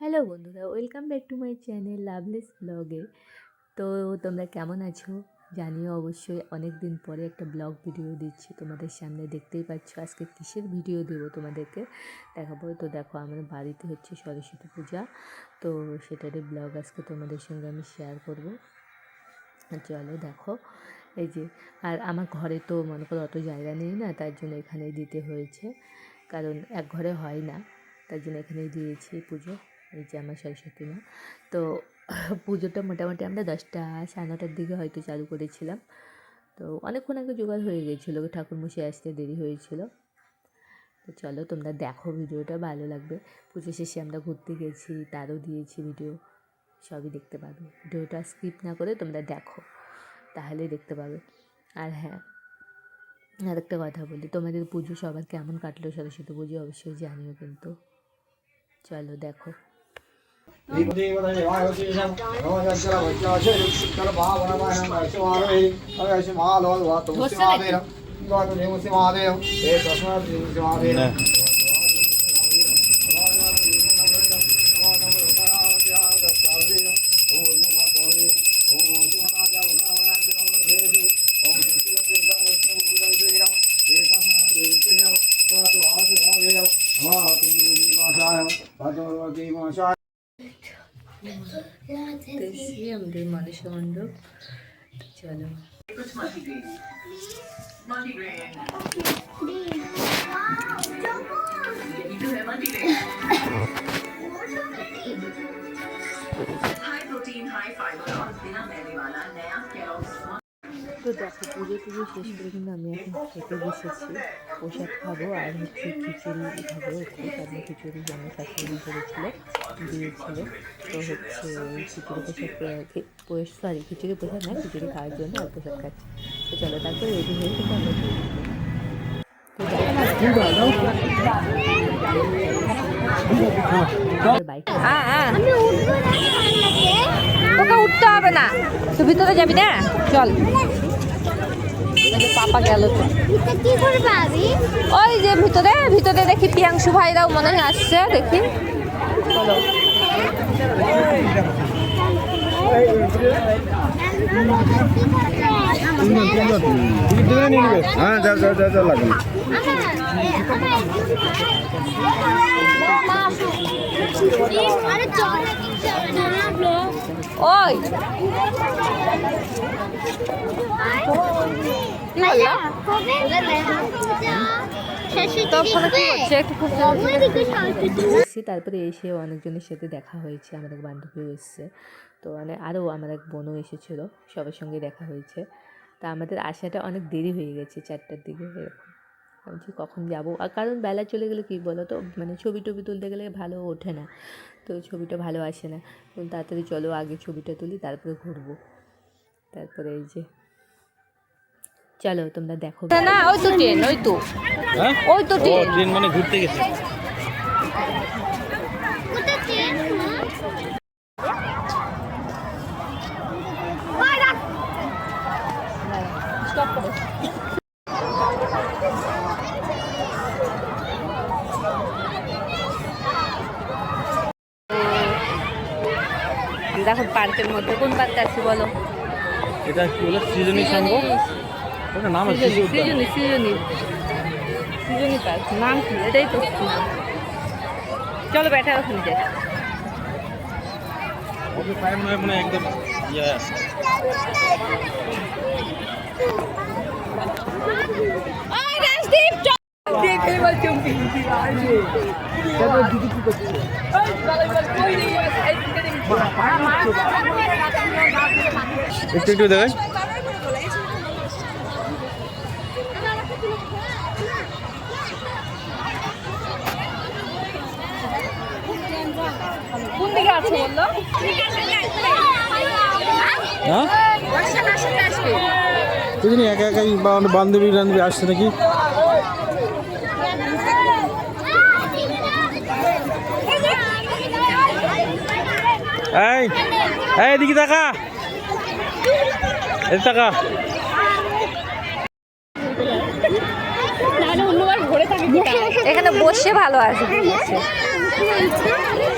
Hello বন্ধুরা welcome back to my channel loveless ব্লগে। তো তোমরা কেমন আছো? জানিও অবশ্যই অনেক দিন পরে একটা ব্লগ ভিডিও দিচ্ছি। তোমাদের সামনে দেখতেই পাচ্ছ আজকে কিসের ভিডিও দেবো তোমাদেরকে দেখাবো? তো দেখো আমার বাড়িতে হচ্ছে সরস্বতী পূজা। তো সেটারই ব্লগ আজকে তোমাদের সঙ্গে আমি শেয়ার করব। চলো দেখো এই যে আর আমার ঘরে তো মনে করো অত জায়গা নেই না তার জন্য এখানেই দিতে হয়েছে। কারণ এক ঘরে হয় না। তার জন্য এখানেই দিয়েছি পুজো। এই যে আমার সরস্বতী মা। তো পুজোটা মোটামুটি আমরা দশটা, সাড়ে নটার দিকে হয়তো চালু করেছিলাম। তো অনেকক্ষণ আগে জোগাড় হয়ে গেছিল, ঠাকুরমশাই আসতে দেরি হয়েছিল। তো চলো তোমরা দেখো ভিডিওটা, ভালো লাগবে। পুজো শেষে আমরা ঘুরতে গেছি, তারও দিয়েছি ভিডিও। সবই দেখতে পাবে। ভিডিওটা স্কিপ না করে তোমরা দেখো। তাহলে দেখতে পাবে। আর হ্যাঁ আরেকটা কথা বলি তোমাদের পুজো সবার কেমন কাটলো সরস্বতী পুজো অবশ্যই জানিও কিন্তু। চলো দেখো। ভগবতী দেখছি আমাদের মানুষের মণ্ডপ চলো हाई प्रोटीन हाई फाइबर और बिना मैदे वाला नया कैलॉग्स তো দেখো পুজো টুজো শেষ করে কিন্তু আমি এখন খেতে বসেছি। প্রসাদ খাব আর হচ্ছে খিচুড়ি খাব। একটু কারণ খিচুড়ি জন্য শাশুড়ি করেছিল দিয়েছিল। তো হচ্ছে খিচুড়ি প্রসাদ সরি খিচুড়ি প্রসাদ না খিচুড়ি খাওয়ার জন্য আর প্রসাদ খাচ্ছি। তো চলো তারপরে রেডি হয়ে কিন্তু আমরা চলে যাব। হ্যাঁ হ্যাঁ। তোকে উঠতে হবে না। তুই ভিতরে যাবি না? চল। এই গেল তো। ওই যে ভিতরে ভিতরে দেখি পিয়াংশু ভাইরাও মনে হয় আসছে দেখি। চলো হ্যাঁ যা যা যা যা লাগবে। ওই। কি বলল কি হচ্ছে একটু খুব এসেছি তারপরে এসে অনেকজনের সাথে দেখা হয়েছে আমার এক বান্ধবীও এসছে। তো মানে আরও আমার এক বোনও এসেছিল সবার সঙ্গে দেখা হয়েছে। তা আমাদের আসাটা অনেক দেরি হয়ে গেছে চারটার দিকে এরকম। ভাবছি কখন যাব? আর কারণ বেলা চলে গেলে কী বলো তো মানে ছবি টবি তুলতে গেলে ভালো ওঠে না। তো ছবিটা ভালো আসে না। তাড়াতাড়ি চলো আগে ছবিটা তুলি তারপরে ঘুরবো। তারপরে এই যে চলো তোমরা দেখো। না ওই তো ট্রেন ওই তো। হ্যাঁ? ওই তো ট্রেন। ট্রেন মানে ঘুরতে গেছে। দেখো পার্কের মধ্যে কোন পার্ক আছে বলো? এটা কি বলে? সৃজনী সংঘ? ওটা নাম আছে সৃজনী সৃজনী সৃজনী পার্ক নাম কি এটাই তো নাম চলো ব্যাটা ওখানে যাই ওকে পায়ে মনে হয় মনে একদম ইয়ে আছে একটু একটু দেখাই কোন দিকে আছে বলল? হ্যাঁ? একা একাই বা বান্ধবী বান্ধবী আসছে নাকি? এই এই এদিকে টাকা এদিকে টাকা এখানে বসে ভালো আছে।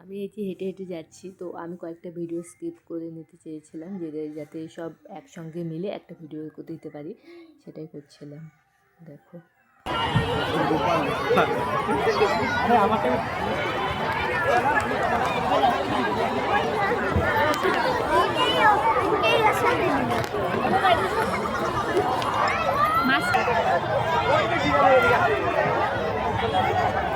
আমি এই যে হেঁটে হেঁটে যাচ্ছি, তো আমি কয়েকটা ভিডিও স্কিপ করে নিতে চেয়েছিলাম, যে যাতে সব একসঙ্গে মিলে একটা ভিডিও করে দিতে পারি, সেটাই করছিলাম। দেখো। হুম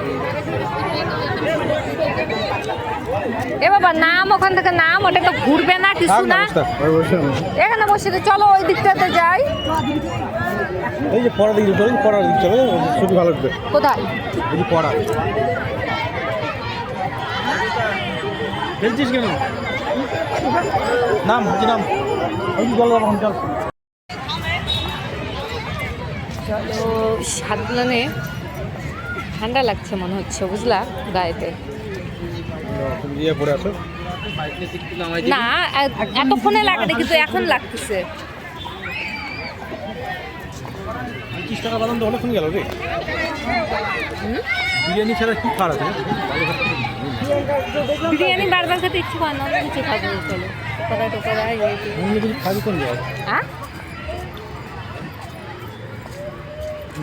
এ বাবা নাম ওখান থেকে নাম ওটা তো ঘুরবে না কিছু না এখানে বসে তো চলো ওই দিকটাতে যাই। এই যে পড়া দিকে চলুন পড়ার দিক চলো ছবি ভালো কোথায়? এই যে পড়া। খেলছিস কেন? নাম কি নাম। ওই যে জল এখন চল। চলো সাতলানে ঠান্ডা লাগছে মনে হচ্ছে বুঝলা গায়েতে। তুমি আসো। না এ- এতক্ষণে লাগে কিন্তু এখন লাগতেছে। পঁচিশ টাকা বাদাম তো অনেকক্ষণ গেল রে। বিরিয়ানি ছাড়া কি খারাপ আছে? বিরিয়ানি বারবার খেতে ইচ্ছে করে না কিছু খাব চলো পকোড়া টোকোড়া এই এই। অন্য কিছু খাবি কোন হ্যাঁ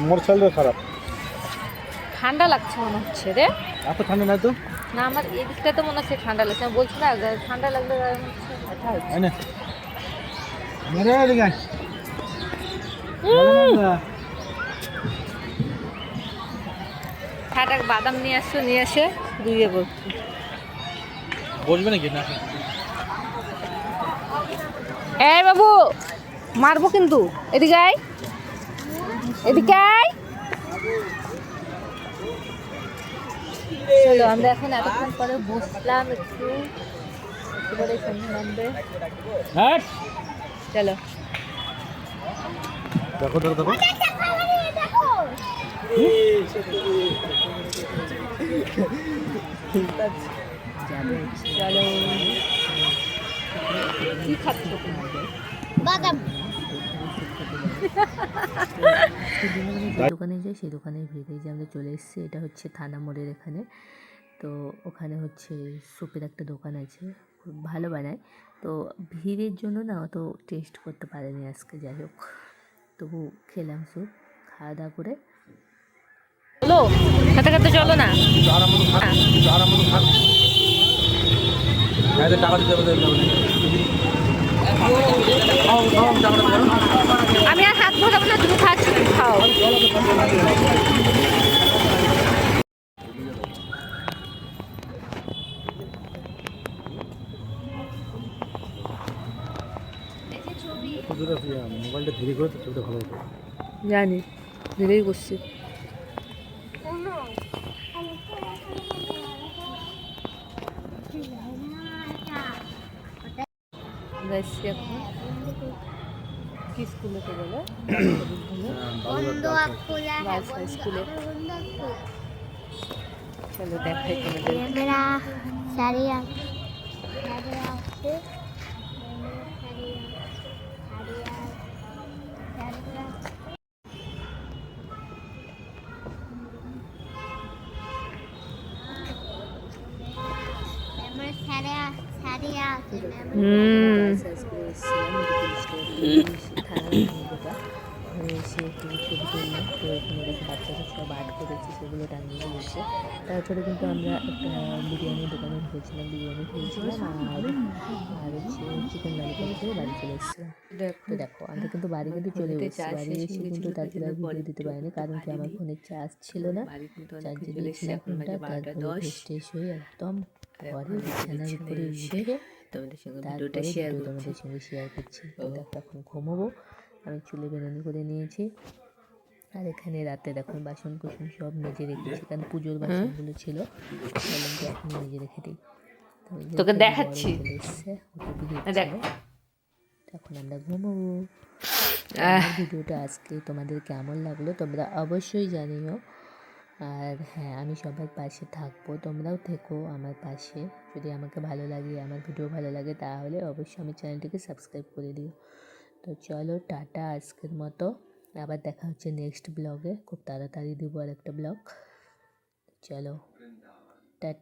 মোর খারাপ। ঠান্ডা লাগছে মনে হচ্ছে রে। এত ঠান্ডা নাই তো? না আমার এই দিকটা তো মনে হচ্ছে ঠান্ডা লাগছে। আমি বলছি না ঠান্ডা লাগলে ব্যথা হচ্ছে। বাদাম নিয়ে আসছো নিয়ে এসে ধুয়ে বলছি বসবে নাকি? না। এই বাবু মারবো কিন্তু। এদিকে আয়। এদিকে আয়। চলো আমরা এখন এতক্ষণ পরে বসলাম একটু। পরে সন্ধ্যে নামবে। হ্যাঁ? চলো। দেখো দেখো দেখো। চলো। কি খাচ্ছ? বাদাম। দোকানে যাই, সেই দোকানের ভিড়ে যে আমরা চলে এসেছি, এটা হচ্ছে থানা মোড়ের এখানে। তো ওখানে হচ্ছে স্যুপের একটা দোকান আছে, খুব ভালো বানায়। তো ভিড়ের জন্য না অত টেস্ট করতে পারেনি আজকে, যাই হোক। তবু খেলাম স্যুপ, খাওয়া দাওয়া করে। চলো, খেতে চলো না? খান হ্যাঁ টাকা দিতে আমি আর হাত ধরাবো না, তুমি খাচ্ছ খাও। মোবাইলটা করে তো ছবিটা জানি ধীরেই করছি যাচ্ছি এখন কি স্কুলে তো বলে বন্ধ খোলা গার্লস হাই স্কুলে চলো দেখাই তোমাদের মেরা ঘরে এসে একটু ছবি তুললাম তো এখানে দেখি বাচ্চারা সব আর্ট করেছে সেগুলো টাঙিয়ে দিয়েছে তারপরে কিন্তু আমরা একটা বিরিয়ানির দোকানে ঢুকেছিলাম বিরিয়ানি খেয়েছিলাম আর আর হচ্ছে চিকেন ললিপপ খেয়ে বাড়ি চলে এসেছিলাম তো দেখো আমরা কিন্তু বাড়ি কিন্তু চলে এসেছি বাড়ি এসে কিন্তু তার তারপরে আর ভিডিও দিতে পারিনি কারণ কি আমার। ফোনে চার্জ ছিল না চার্জে দিয়েছিলাম ফোনটা তারপরে ফ্রেশ হয়ে একদম ঘরে বিছানার উপরে উঠে তোমাদের সঙ্গে ভিডিওটা শেয়ার করছি। তোমাদের সঙ্গে শেয়ার করছি এখন ঘুমোবো। আমি চুলে বেরোনি করে নিয়েছি। আর এখানে রাতে দেখো বাসন কুসন সব মেজে রেখেছি কারণ পুজোর বাসনগুলো ছিল। বললাম যে এখন মেজে রেখে দিই। তোকে দেখাচ্ছি। এখন আমরা ঘুমোবো। ভিডিওটা আজকে তোমাদের কেমন লাগল তোমরা অবশ্যই জানিও। আর হ্যাঁ আমি সবার পাশে থাকব তোমরাও থেকো আমার পাশে। যদি আমাকে ভালো লাগে আমার ভিডিও ভালো লাগে তাহলে অবশ্যই আমি চ্যানেলটিকে সাবস্ক্রাইব করে দিও। তো চলো টাটা আজকের মতো। আবার দেখা হচ্ছে নেক্সট ব্লগে খুব তাড়াতাড়ি দেবো আর একটা ব্লগ চলো টাটা